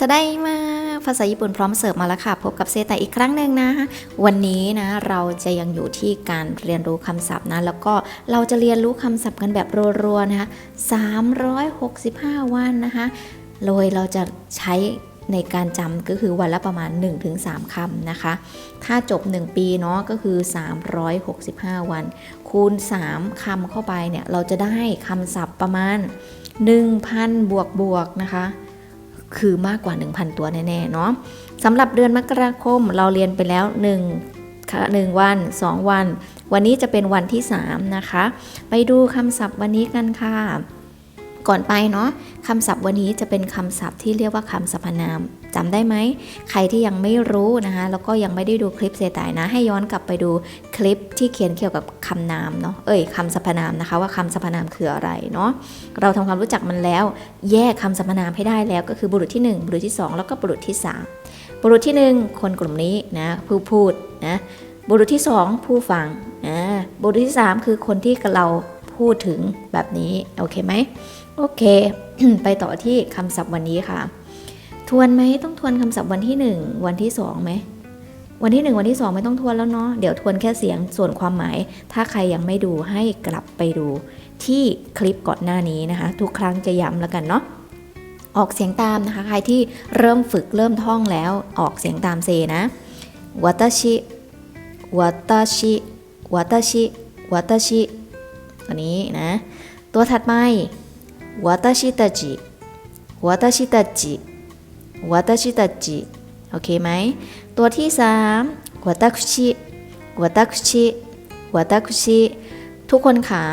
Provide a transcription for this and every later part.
จะได้มาภาษาญี่ปุ่นพร้อมเสิร์ฟมาแล้วค่ะ พบกับเซตาอีกครั้งหนึ่งนะ วันนี้นะเราจะยังอยู่ที่การเรียนรู้คำศัพท์นะ แล้วก็เราจะเรียนรู้คำศัพท์กันแบบรัวๆนะคะ365 วันนะคะ โดยเราจะใช้ ในการจำก็คือวันละประมาณ 1-3คำนะคะ ถ้าจบ 1 ปีเนาะก็คือ 365 วัน คูณ 3คำเข้าไปเนี่ย เราจะได้คำศัพท์ประมาณ 1,000 บวกบวกนะคะ คือมากกว่า 1,000 ตัวแน่ๆเนาะสำหรับเดือนมกราคมเราเรียนไปแล้ว1ค่ะ1วัน 2 วัน วันนี้จะเป็นวันที่ 3 นะคะ ไปดูคำศัพท์วันนี้กันค่ะ ก่อนไปเนาะคำศัพท์วันนี้จะเป็นคำศัพท์ที่เรียกว่าคำสรรพนามจำได้ไหม ใครที่ยังไม่รู้นะคะแล้วก็ยังไม่ได้ดูคลิปเซตายนะ ให้ย้อนกลับไปดูคลิปที่เขียนเกี่ยวกับคำนามเนาะเอ้ยคำสรรพนามนะคะ ว่าคำสรรพนามคืออะไรเนาะเราทำความรู้จักมันแล้ว แยกคำสรรพนามให้ได้แล้วก็คือบุรุษที่ 1 บุรุษที่ 2 แล้วก็บุรุษที่ 3 บุรุษที่ 1 คนกลุ่มนี้นะผู้พูดนะบุรุษที่ 2 ผู้ฟังอ่าบุรุษที่ 3 คือคนที่เราพูดถึงแบบนี้ โอเคไหม โอเค ไปต่อที่คำศัพท์วันนี้ค่ะ ทวนไหมต้องทวนคำศัพท์วันที่ 1 วันที่2ไหมวันที่ 1 วันที่ 2 ไม่ต้องทวนแล้วเนาะเดี๋ยวทวนแค่เสียงส่วนความหมาย ถ้าใครยังไม่ดูให้กลับไปดู ที่คลิปก่อนหน้านี้นะคะ ทุกครั้งจะย้ำแล้วกันเนาะออกเสียงตามนะคะ ใครที่เริ่มฝึกเริ่มท่องแล้วออกเสียงตามเซนะว a ตชิว a ตชิว a ตชิว a ตชิตัวนี้นะ ตัวถัดไป ว a ตชิตาจิว a ตชิตาจิว a ตชิตาจิโอเคไหม ตัวที่3ว a ตคุชิว a ตคุชิว a ตคุชิทุกคนคะ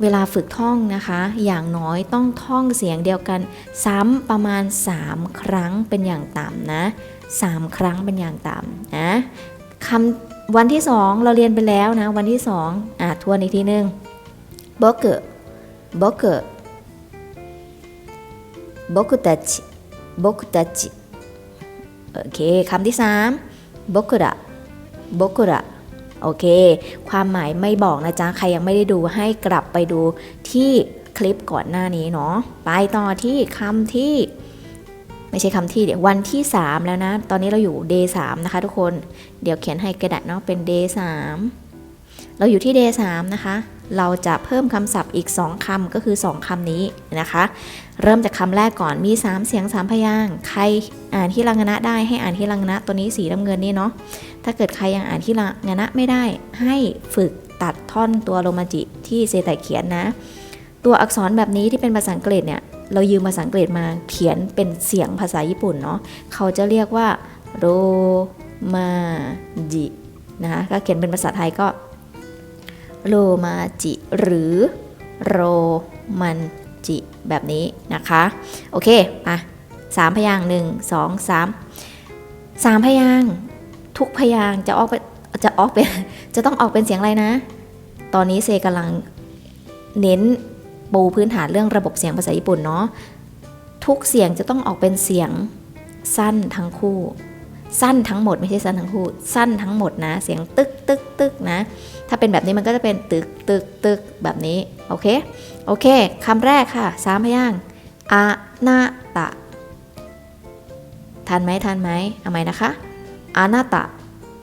เวลาฝึกท่องนะคะ อย่างน้อยต้องท่องเสียงเดียวกัน ซ้ำประมาณ 3 ครั้งเป็นอย่างต่ำนะ 3 ครั้งเป็นอย่างต่ำนะคำวันที่ 2 เราเรียนไปแล้วนะ วันที่2อะทวนอีกทีนึงโบเกอโบเกอโบกุตาจิบกุตาจิโอเคคำที่3โบกุระบกุระโอเค ความหมายไม่บอกนะจ๊ะ ใครยังไม่ได้ดูให้กลับไปดูที่คลิปก่อนหน้านี้เนาะ ไปต่อที่คำที่ ไม่ใช่คำที่เดี๋ยววันที่ 3 แล้วนะ ตอนนี้เราอยู่ day 3นะคะทุกคน เดี๋ยวเขียนให้กระดาษเนาะเป็น day 3 เราอยู่ที่ day 3นะคะ เราจะเพิ่มคำศัพท์อีก 2คำก็คือ 2คำนี้นะคะ เริ่มจากคำแรกก่อนมี 3 เสียง 3 พยางค์ใครอ่านที่ลังนะได้ให้อ่านที่ลังนะตัวนี้สีน้ำเงินนี่เนาะ ถ้าเกิดใครยังอ่านที่ลังนะไม่ได้ ให้ฝึกตัดท่อนตัวโรมาจิที่เซไตเขียนนะ ตัวอักษรแบบนี้ที่เป็นภาษาอังกฤษเนี่ยเรายืมภาษาอังกฤษมาเขียนเป็นเสียงภาษาญี่ปุ่นเนาะเขาจะเรียกว่าโรมาจินะคะถ้าเขียนเป็นภาษาไทยก็ โรมาจิ หรือโรมันจิ แบบนี้นะคะ โอเคมาสามพยางหนึ่งสองสามสามพยางทุกพยางจะออกเป็นจะออกเป็นจะต้องออกเป็นเสียงอะไรนะ ตอนนี้เซกำลังเน้นปูพื้นฐานเรื่องระบบเสียงภาษาญี่ปุ่นเนาะทุกเสียงจะต้องออกเป็นเสียงสั้นทั้งคู่ สั้นทั้งหมดไม่ใช่สั้นทั้งคู่สั้นทั้งหมดนะ เสียงตึกตึกตึกนะ ถ้าเป็นแบบนี้มันก็จะเป็นตึกตึกตึกแบบนี้ โอเค โอเคคำแรกค่ะสามพยางค์อานาตะทันไหมทันไหมเอาไหมนะคะอานาตะ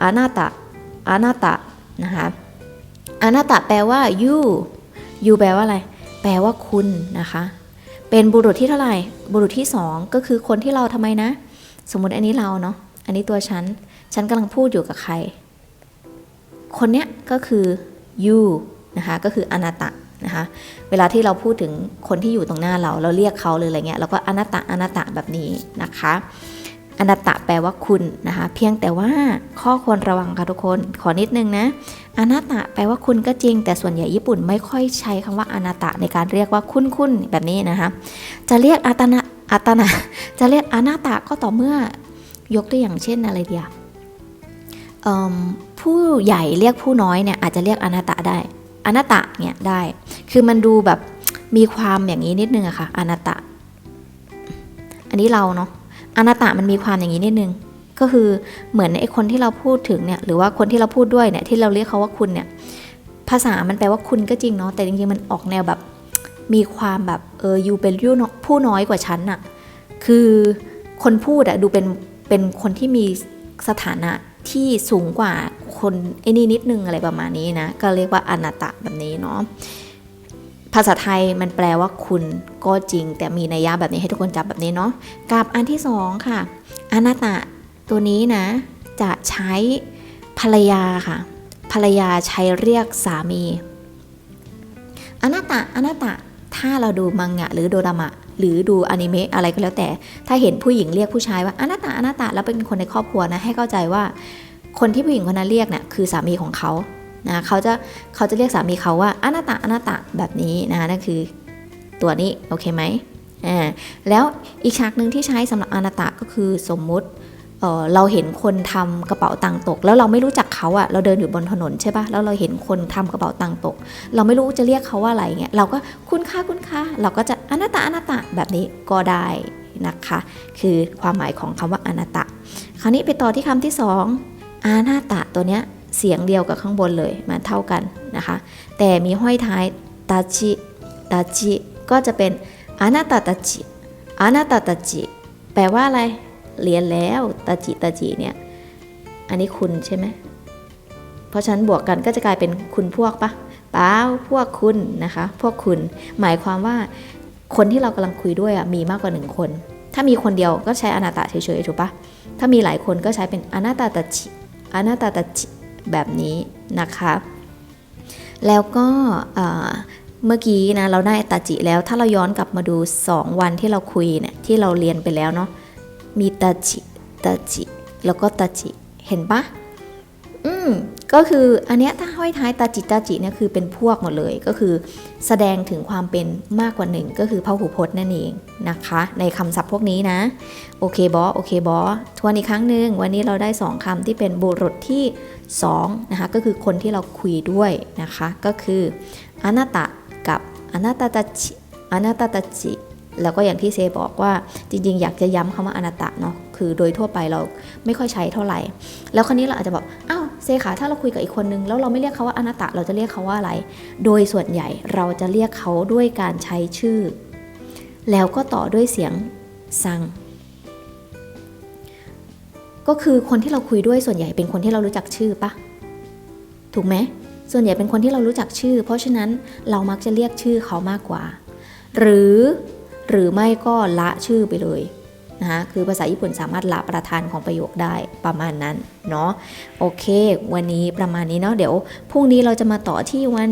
อานาตะอานาตะนะคะอานาตะแปลว่า you you แปลว่าอะไร แปลว่าคุณนะคะ เป็นบุรุษที่เท่าไหร่ บุรุษที่2ก็คือคนที่เราทำไมนะ สมมุติอันนี้เราเนาะ อันนี้ตัวฉัน ฉันกำลังพูดอยู่กับใคร คนเนี้ยก็คือ you นะคะก็คืออนาตะนะคะเวลาที่เราพูดถึงคนที่อยู่ตรงหน้าเรา เราเรียกเขาเลยอะไรเงี้ยเราก็อนาตะอนาตะแบบนี้นะคะอนาตะแปลว่าคุณนะคะ เพียงแต่ว่าข้อควรระวังค่ะทุกคน ขอนิดนึงนะอนาตะแปลว่าคุณก็จริง แต่ส่วนใหญ่ญี่ปุ่นไม่ค่อยใช้คำว่าอนาตะในการเรียกว่าคุณคุณแบบนี้นะคะ จะเรียกอาตนะอาตนะจะเรียกอนาตะก็ต่อเมื่อ ยกตัวอย่างเช่นอะไรเดียเอิ่มผู้ใหญ่เรียกผู้น้อยเนี่ยอาจจะเรียกอนาตะได้อนาตะเนี่ยได้ คือมันดูแบบมีความอย่างนี้นิดนึงอะค่ะอนาตะ อันนี้เราเนาะอนาตะมันมีความอย่างนี้นิดนึง ก็คือเหมือนไอ้คนที่เราพูดถึงเนี่ยหรือว่าคนที่เราพูดด้วยเนี่ยที่เราเรียกเขาว่าคุณเนี่ยภาษามันแปลว่าคุณก็จริงเนาะแต่จริงๆมันออกแนวแบบ มีความแบบเอออยู่เป็นผู้น้อยกว่าฉันอะคือคนพูดอะดูเป็น เป็นคนที่มีสถานะที่สูงกว่าคนไอ้นี่นิดนึงอะไรประมาณนี้นะ ก็เรียกว่าอนาตะแบบนี้เนาะภาษาไทยมันแปลว่าคุณก็จริง แต่มีนัยยะแบบนี้ให้ทุกคนจำแบบนี้เนาะกับอันที่สองค่ะอนาตะตัวนี้นะ จะใช้ภรรยาค่ะ ภรรยาใช้เรียกสามีอนาตะอนาตะถ้าเราดูมังงะหรือโดรามะ หรือดูอนิเมะอะไรก็แล้วแต่ ถ้าเห็นผู้หญิงเรียกผู้ชายว่าอนาตาอนาตาแล้วเป็นคนในครอบครัวนะให้เข้าใจว่า คนที่ผู้หญิงคนนั้นเรียกเนี่ยคือสามีของเขานะเขาจะเขาจะเรียกสามีเขาว่าอนาตาอนาตาแบบนี้นะคะนั่นคือตัวนี้โอเคไหมอ่าแล้วอีกฉากหนึ่งที่ใช้สำหรับอนาตาก็คือสมมุติ เเราเห็นคนทำกระเป๋าตังค์ตก แล้วเราไม่รู้จักเขาอะเราเดินอยู่บนถนนใช่ปะแล้วเราเห็นคนทำกระเป๋าตังค์ตก เราไม่รู้จะเรียกเขาว่าอะไรเงี้ยเราก็คุณค่าคุณค่าเราก็จะอนาตะอนาตะแบบนี้ก็ได้นะคะ คือความหมายของคำว่าอนาตะคราวนี้ไปต่อที่คำที่สองอานาตะตัวเนี้ยเสียงเดียวกับข้างบนเลยมันเท่ากันนะคะ แต่มีห้อยท้ายตาจิตาจิก็จะเป็นอานาตะตาจิอานาตะตาจิแปลว่าอะไร เรียนแล้วตาจิตาจิเนี่ยอันนี้คุณใช่ไหมเพราะฉะนั้นบวกกันก็จะกลายเป็นคุณพวกปะเปล่าพวกคุณนะคะ พวกคุณหมายความว่าคนที่เรากำลังคุยด้วยอะมีมากกว่าหนึ่งคน ถ้ามีคนเดียวก็ใช้อนาตะเฉยๆถูกปะถ้ามีหลายคนก็ใช้เป็นอนาตาตาจิอนาตาตาจิแบบนี้นะคะแล้วก็เอ่อเมื่อกี้นะเราได้ตาจิแล้วถ้าเราย้อนกลับมาดู 2 วันที่เราคุยเนี่ยที่เราเรียนไปแล้วเนาะ มีตาจิตาจิ แล้วก็ตาจิ เห็นปะอืมก็คืออันเนี้ยถ้าห้อยท้ายตาจิตาจิเนี่ยคือเป็นพวกหมดเลย ก็คือแสดงถึงความเป็นมากกว่าหนึ่งก็คือพหูพจน์นั่นเองนะคะ ในคำศัพท์พวกนี้นะ โอเคบอโอเคบอทวนอีกครั้งหนึ่งวันนี้เราได้ 2คำที่เป็นบุรุษที่2นะคะก็คือคนที่เราคุยด้วยนะคะ ก็คืออนาตะกับอนาตาตาจิอนาตาตาจิ แล้วก็อย่างที่เซบอกว่าจริง ๆ อยากจะย้ำคำว่าอนาตะเนาะคือโดยทั่วไปเราไม่ค่อยใช้เท่าไหร่ แล้วคราวนี้เราอาจจะบอกอ้าวเซขาถ้าเราคุยกับอีกคนนึงแล้วเราไม่เรียกเขาว่าอนาตะเราจะเรียกเขาว่าอะไร โดยส่วนใหญ่เราจะเรียกเขาด้วยการใช้ชื่อ แล้วก็ต่อด้วยเสียงซังก็คือคนที่เราคุยด้วยส่วนใหญ่เป็นคนที่เรารู้จักชื่อปะถูกไหมส่วนใหญ่เป็นคนที่เรารู้จักชื่อ เพราะฉะนั้นเรามักจะเรียกชื่อเขามากกว่า หรือ หรือไม่ก็ละชื่อไปเลยนะคะคือภาษาญี่ปุ่นสามารถละประธานของประโยคได้ประมาณนั้นเนาะโอเค วันนี้ประมาณนี้เนาะเดี๋ยวพรุ่งนี้เราจะมาต่อที่วัน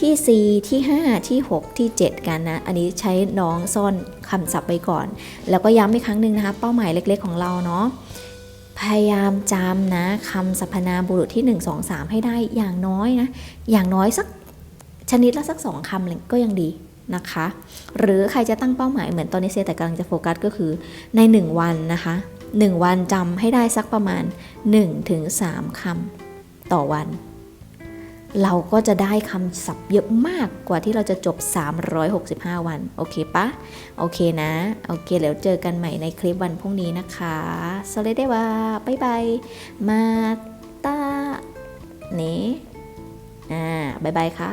ที่ 4 ที่ 5 ที่ 6 ที่ 7 กันนะ อันนี้ใช้น้องซ่อนคำศัพท์ไปก่อน แล้วก็ย้ำอีกครั้งหนึ่งนะคะ เป้าหมายเล็กๆของเราเนาะ พยายามจำนะคำสรรพนามบุรุษที่ 1 2 3 ให้ได้อย่างน้อยนะ อย่างน้อยสักชนิดละสักสองคำเลยก็ยังดี นะคะ หรือใครจะตั้งเป้าหมายเหมือนตอนนี้เซแต่กำลังจะโฟกัสก็คือใน 1 วันนะคะ 1 วันจำให้ได้สักประมาณ 1-3คำต่อวัน เราก็จะได้คำศัพท์เยอะมากกว่าที่เราจะจบ 365 วัน โอเคปะโอเคนะ โอเคเดี๋ยวเจอกันใหม่ในคลิปวันพรุ่งนี้นะคะสวัสดีว่าบ๊ายบายมาตาเนอ่าบ๊ายบายค่ะ